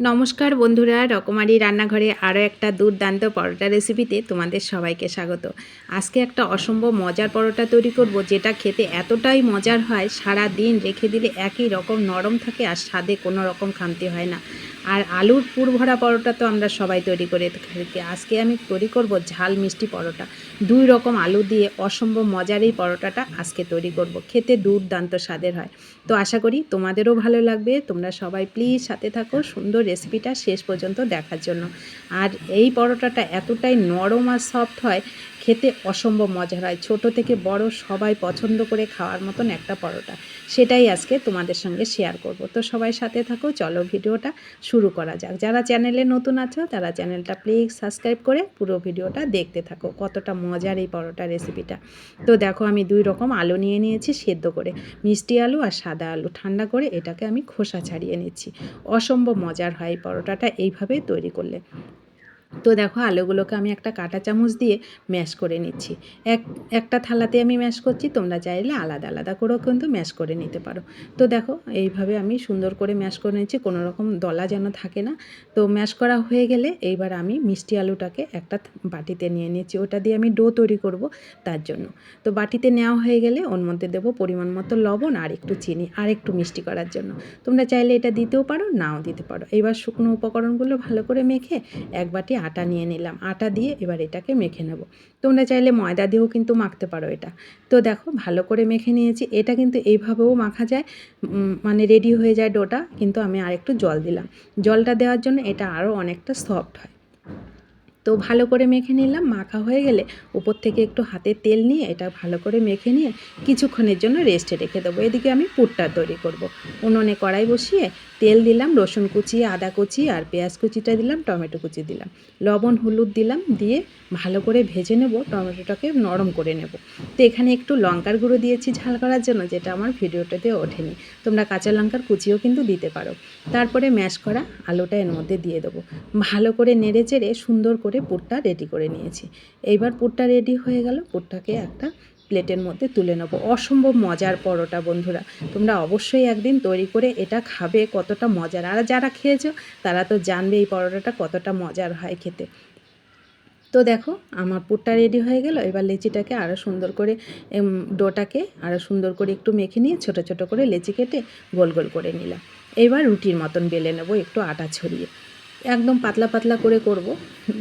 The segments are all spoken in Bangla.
নমস্কার বন্ধুরা, রকমারি রান্নাঘরে আরও একটা দুর্দান্ত পরোটা রেসিপিতে তোমাদের সবাইকে স্বাগত। আজকে একটা অসম্ভব মজার পরোটা তৈরি করব, যেটা খেতে এতটাই মজার হয় সারা দিন রেখে দিলে একই রকম নরম থাকে আর স্বাদে কোনো রকম খামতি হয় না। আর আলুর পুর ভরা পরোটা তো আমরা সবাই তৈরি করে থাকি। আজকে আমি তৈরি করব ঝাল মিষ্টি পরোটা। দুই রকম আলু দিয়ে অসম্ভব মজার এই পরোটাটা আজকে তৈরি করব। খেতে দুর্দান্ত স্বাদের হয়। তো আশা করি তোমাদেরও ভালো লাগবে। তোমরা সবাই প্লিজ সাথে থাকো। সুন্দর রেসিপিটা শেষ পর্যন্ত দেখার জন্য। আর এই পরোটাটা এতটাই নরম আর সফট হয় খেতে অসম্ভব মজার হয়। ছোট থেকে বড় সবাই পছন্দ করে খাওয়ার মতন একটা পরোটা। সেটাই আজকে তোমাদের সঙ্গে শেয়ার করব। তো সবাই সাথে থাকো, চলো ভিডিওটা শুরু করা যাক। যারা চ্যানেলে নতুন আছো, তারা চ্যানেলটা প্লিজ সাবস্ক্রাইব করে পুরো ভিডিওটা দেখতে থাকো, কতটা মজার এই পরোটা রেসিপিটা তো দেখো, আমি দুই রকম আলু নিয়ে নিয়েছি সেদ্ধ করে। মিষ্টি আলু আর সাদা আলু ঠান্ডা করে এটাকে আমি খোসা ছাড়িয়ে নিচ্ছি। অসম্ভব মজার হয় এই পরোটাটা এইভাবে তৈরি করলে। তো দেখো আলুগুলোকে আমি একটা কাঁটা চামচ দিয়ে ম্যাশ করে নিচ্ছি। এক, একটা থালাতে আমি ম্যাশ করছি, তোমরা চাইলে আলাদা আলাদা করেও কিন্তু ম্যাশ করে নিতে পারো। তো দেখো, এইভাবে আমি সুন্দর করে ম্যাশ করে নিচ্ছি, কোনো রকম দলা যেন থাকে না। তো ম্যাশ করা হয়ে গেলে এইবার আমি মিষ্টি আলুটাকে একটা বাটিতে নিয়ে নিচ্ছি। ওটা দিয়ে আমি ডো তৈরি করব তার জন্য। তো বাটিতে নেওয়া হয়ে গেলে ওর মধ্যে দেবো পরিমাণ মতো লবণ আর একটু চিনি আর একটু মিষ্টি করার জন্য। তোমরা চাইলে এটা দিতেও পারো, নাও দিতে পারো। এইবার শুকনো উপকরণগুলো ভালো করে মেখে এক বাটি আটা নিয়ে নিলাম। আটা দিয়ে এবার এটাকে মেখে নেব। তোমরা চাইলে ময়দা দিয়েও কিন্তু মাখতে পারো এটা। তো দেখো, ভালো করে মেখে নিয়েছি। এটা কিন্তু এইভাবেও মাখা যায়। মানে রেডি হয়ে যায় ডোটা। কিন্তু আমি আর একটু জল দিলাম। জলটা দেওয়ার জন্য এটা আরও অনেকটা সফট হয়। তো ভালো করে মেখে নিলাম, মাখা হয়ে গেলে উপর থেকে একটু হাতে তেল নিয়ে এটা ভালো করে মেখে নিয়ে কিছুক্ষণের জন্য রেস্টে রেখে দেবো। এদিকে আমি পুরটা তৈরি করব। উনুনে কড়াই বসিয়ে তেল দিলাম, রসুন কুচি, আদা কুচি আর পেঁয়াজ কুচিটা দিলাম, টমেটো কুচি দিলাম। লবণ, হলুদ দিলাম, দিয়ে ভালো করে ভেজে নেব, টমেটোটাকে নরম করে নেব। তো এখানে একটু লঙ্কার গুঁড়ো দিয়েছি ঝাল করার জন্য, যেটা আমার ভিডিওটাতে ওঠেনি। তোমরা কাঁচা লঙ্কার কুচিও কিন্তু দিতে পারো। তারপরে ম্যাশ করা আলুটা এর মধ্যে দিয়ে দেবো। ভালো করে নেড়ে চেড়ে সুন্দর করে পুরটা রেডি করে নিয়েছি। এইবার পুরটা রেডি হয়ে গেল, পুরটাকে একটা প্লেটের মধ্যে তুলে নেব। অসম্ভব মজার পরোটা বন্ধুরা, তোমরা অবশ্যই একদিন তৈরি করে এটা খাবে, কতটা মজার। আর যারা খেয়েছো, তারা তো জানবে এই পরোটাটা কতটা মজার হয় খেতে। তো দেখো, আমার পুরটা রেডি হয়ে গেল। এবার লেচিটাকে আরও সুন্দর করে ডোটাকে আরও সুন্দর করে একটু মেখে নিয়ে ছোট ছোট করে লেচি কেটে গোল গোল করে নিলাম। এবার রুটির মতন বেলে নেব একটু আটা ছড়িয়ে। একদম পাতলা পাতলা করে করব,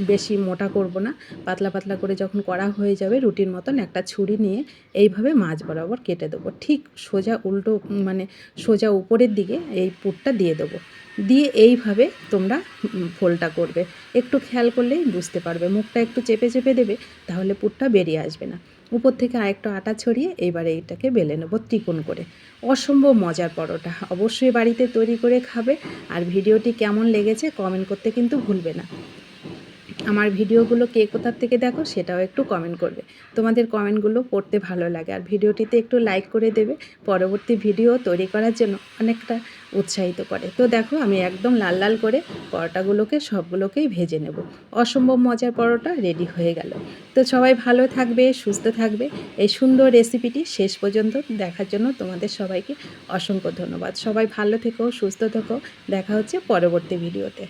বেশি মোটা করব না। পাতলা পাতলা করে যখন করা হয়ে যাবে রুটির মতন একটা ছুরি নিয়ে এইভাবে মাছ বরাবর কেটে দেবো। ঠিক সোজা উল্টো মানে সোজা উপরের দিকে এই পুরটা দিয়ে দেবো। দিয়ে এইভাবে তোমরা ফোলটা করবে। একটু খেয়াল করলেই বুঝতে পারবে। মুখটা একটু চেপে চেপে দেবে, তাহলে পুরটা বেরিয়ে আসবে না। উপর থেকে আরেকটু আটা ছড়িয়ে এবারে এইটাকে বেলে নেব ত্রিকোণ করে। অসম্ভব মজার পরোটা। অবশ্যই বাড়িতে তৈরি করে খাবে। আর ভিডিওটি কেমন লেগেছে কমেন্ট করতে কিন্তু ভুলবে না। আমার ভিডিওগুলো কে কোথার থেকে দেখো সেটাও একটু কমেন্ট করবে। তোমাদের কমেন্টগুলো পড়তে ভালো লাগে। আর ভিডিওটিতে একটু লাইক করে দেবে। পরবর্তী ভিডিও তৈরি করার জন্য অনেকটা উৎসাহিত করে। তো দেখো, আমি একদম লাল লাল করে পরোটাগুলোকে সবগুলোকেই ভেজে নেব। অসম্ভব মজার পরোটা রেডি হয়ে গেল। তো সবাই ভালো থাকবে, সুস্থ থাকবে। এই সুন্দর রেসিপিটি শেষ পর্যন্ত দেখার জন্য তোমাদের সবাইকে অসংখ্য ধন্যবাদ। সবাই ভালো থেকো, সুস্থ থেকো। দেখা হচ্ছে পরবর্তী ভিডিওতে।